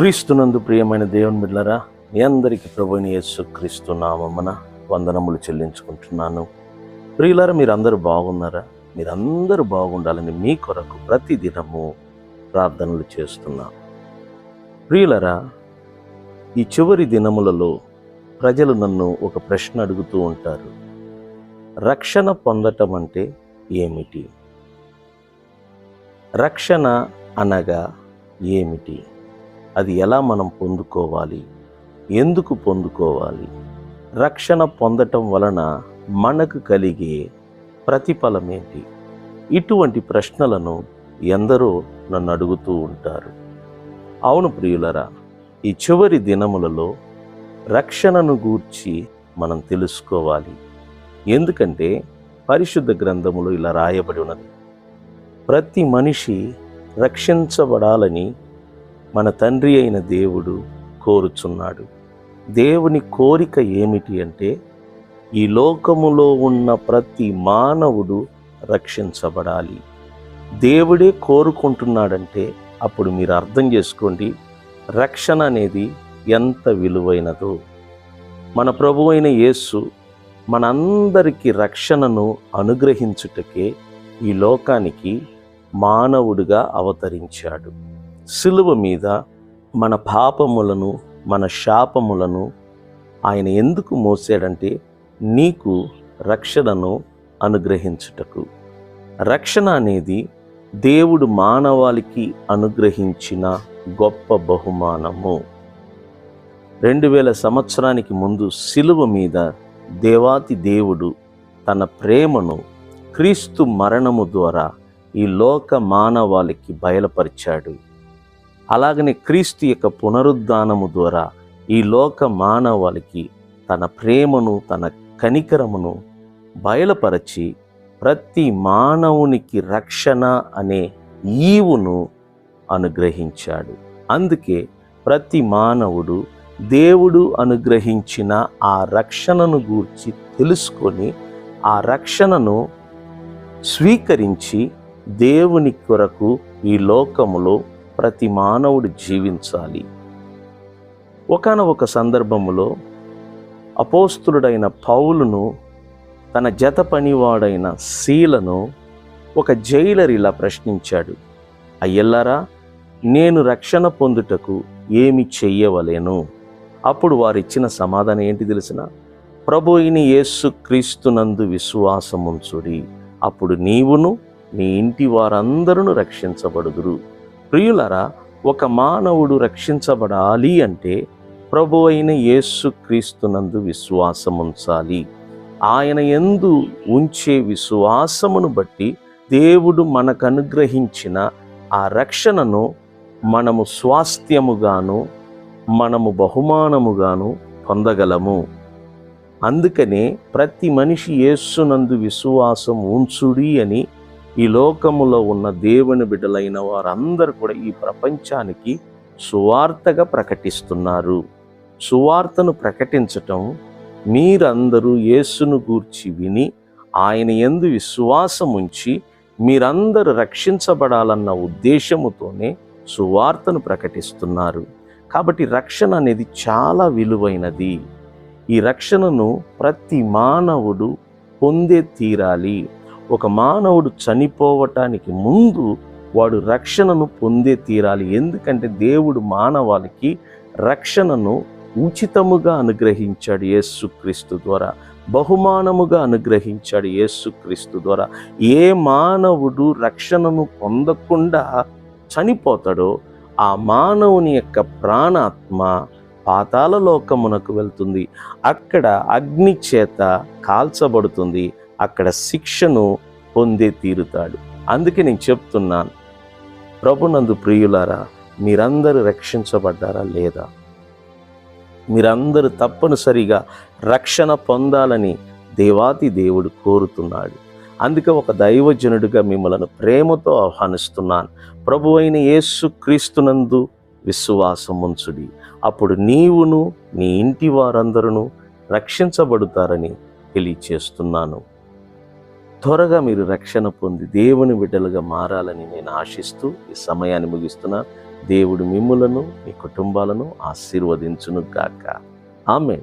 క్రీస్తునందు ప్రియమైన దేవుని బిడ్డలరా మీ అందరికీ ప్రభుని యేసు క్రీస్తు నామమున వందనములు చెల్లించుకుంటున్నాను. ప్రియులారా మీరందరూ బాగున్నారా? మీరందరూ బాగుండాలని మీ కొరకు ప్రతిదినము ప్రార్థనలు చేస్తున్నా. ప్రియులరా ఈ చివరి దినములలో ప్రజలు నన్ను ఒక ప్రశ్న అడుగుతూ ఉంటారు. రక్షణ పొందటం అంటే ఏమిటి? రక్షణ అనగా ఏమిటి? అది ఎలా మనం పొందుకోవాలి? ఎందుకు పొందుకోవాలి? రక్షణ పొందటం వలన మనకు కలిగే ప్రతిఫలమేంటి ఇటువంటి ప్రశ్నలను ఎందరో నన్ను అడుగుతూ ఉంటారు. అవును ప్రియులరా ఈ చివరి దినములలో రక్షణను గూర్చి మనం తెలుసుకోవాలి. ఎందుకంటే పరిశుద్ధ గ్రంథములో ఇలా రాయబడి ఉన్నది. ప్రతి మనిషి రక్షించబడాలని మన తండ్రి అయిన దేవుడు కోరుచున్నాడు. దేవుని కోరిక ఏమిటి అంటే ఈ లోకములో ఉన్న ప్రతి మానవుడు రక్షించబడాలి. దేవుడే కోరుకుంటున్నాడంటే అప్పుడు మీరు అర్థం చేసుకోండి రక్షణ అనేది ఎంత విలువైనదో. మన ప్రభు అయిన యేసు మనందరికీ రక్షణను అనుగ్రహించుటకే ఈ లోకానికి మానవుడిగా అవతరించాడు. సిలువ మీద మన పాపములను మన శాపములను ఆయన ఎందుకు మోసాడంటే నీకు రక్షణను అనుగ్రహించుటకు. రక్షణ అనేది దేవుడు మానవాళికి అనుగ్రహించిన గొప్ప బహుమానము. రెండు వేల సంవత్సరానికి ముందు సిలువ మీద దేవాతి దేవుడు తన ప్రేమను క్రీస్తు మరణము ద్వారా ఈ లోక మానవాళికి బయలుపరిచాడు. అలాగనే క్రీస్తు యొక్క పునరుద్ధానము ద్వారా ఈ లోక మానవాళికి తన ప్రేమను తన కనికరమును బయలుపరచి ప్రతి మానవునికి రక్షణ అనే ఈవును అనుగ్రహించాడు. అందుకే ప్రతి మానవుడు దేవుడు అనుగ్రహించిన ఆ రక్షణను గూర్చి తెలుసుకొని ఆ రక్షణను స్వీకరించి దేవుని కొరకు ఈ లోకములో ప్రతి మానవుడు జీవించాలి. ఒకనొక సందర్భంలో అపోస్తులుడైన పౌలును తన జత పనివాడైన శీలను ఒక జైలర్ ఇలా ప్రశ్నించాడు. అయ్యల్లారా నేను రక్షణ పొందుటకు ఏమి చెయ్యవలేను? అప్పుడు వారిచ్చిన సమాధానం ఏంటి తెలిసిన? ప్రభుయిని అయిన యేసు క్రీస్తునందు విశ్వాసముంచుడి. అప్పుడు నీవును నీ ఇంటి వారందరూ రక్షించబడుదురు. ప్రియులరా ఒక మానవుడు రక్షించబడాలి అంటే ప్రభు అయిన యేసు క్రీస్తునందు విశ్వాసముంచాలి. ఆయన ఎందు ఉంచే విశ్వాసమును బట్టి దేవుడు మనకు అనుగ్రహించిన ఆ రక్షణను మనము స్వాస్థ్యముగాను మనము బహుమానముగాను పొందగలము. అందుకనే ప్రతి మనిషి యేస్సునందు విశ్వాసం ఉంచుడి అని ఈ లోకములో ఉన్న దేవుని బిడ్డలైన వారందరూ కూడా ఈ ప్రపంచానికి సువార్తగా ప్రకటిస్తున్నారు. సువార్తను ప్రకటించటం మీరందరూ యేసును గూర్చి విని ఆయన ఎందు విశ్వాసం ఉంచి మీరందరూ రక్షించబడాలన్న ఉద్దేశముతోనే సువార్తను ప్రకటిస్తున్నారు. కాబట్టి రక్షణ అనేది చాలా విలువైనది. ఈ రక్షణను ప్రతి మానవుడు పొందే తీరాలి. ఒక మానవుడు చనిపోవటానికి ముందు వాడు రక్షణను పొందే తీరాలి. ఎందుకంటే దేవుడు మానవాళికి రక్షణను ఉచితముగా అనుగ్రహించాడు యేసుక్రీస్తు ద్వారా. బహుమానముగా అనుగ్రహించాడు యేసుక్రీస్తు ద్వారా. ఏ మానవుడు రక్షణను పొందకుండా చనిపోతాడో ఆ మానవుని యొక్క ప్రాణాత్మ పాతాల లోకమునకు వెళ్తుంది. అక్కడ అగ్ని చేత కాల్చబడుతుంది. అక్కడ శిక్షను పొందే తీరుతాడు. అందుకే నేను చెప్తున్నాను ప్రభునందు ప్రియులారా మీరందరూ రక్షించబడ్డారా లేదా? మీరందరూ తప్పనిసరిగా రక్షణ పొందాలని దేవాతి దేవుడు కోరుతున్నాడు. అందుకే ఒక దైవజనుడిగా మిమ్మలను ప్రేమతో ఆహ్వానిస్తున్నాను. ప్రభు అయిన యేసు క్రీస్తునందు విశ్వాసం ఉంచుడి అప్పుడు నీవును నీ ఇంటి వారందరూ రక్షించబడుతారని తెలియచేస్తున్నాను. త్వరగా మీరు రక్షణ పొంది దేవుని బిడ్డలుగా మారాలని నేను ఆశిస్తూ ఈ సమయాన్ని ముగిస్తున్నా. దేవుడు మిమ్ములను మీ కుటుంబాలను ఆశీర్వదించును గాక ఆమె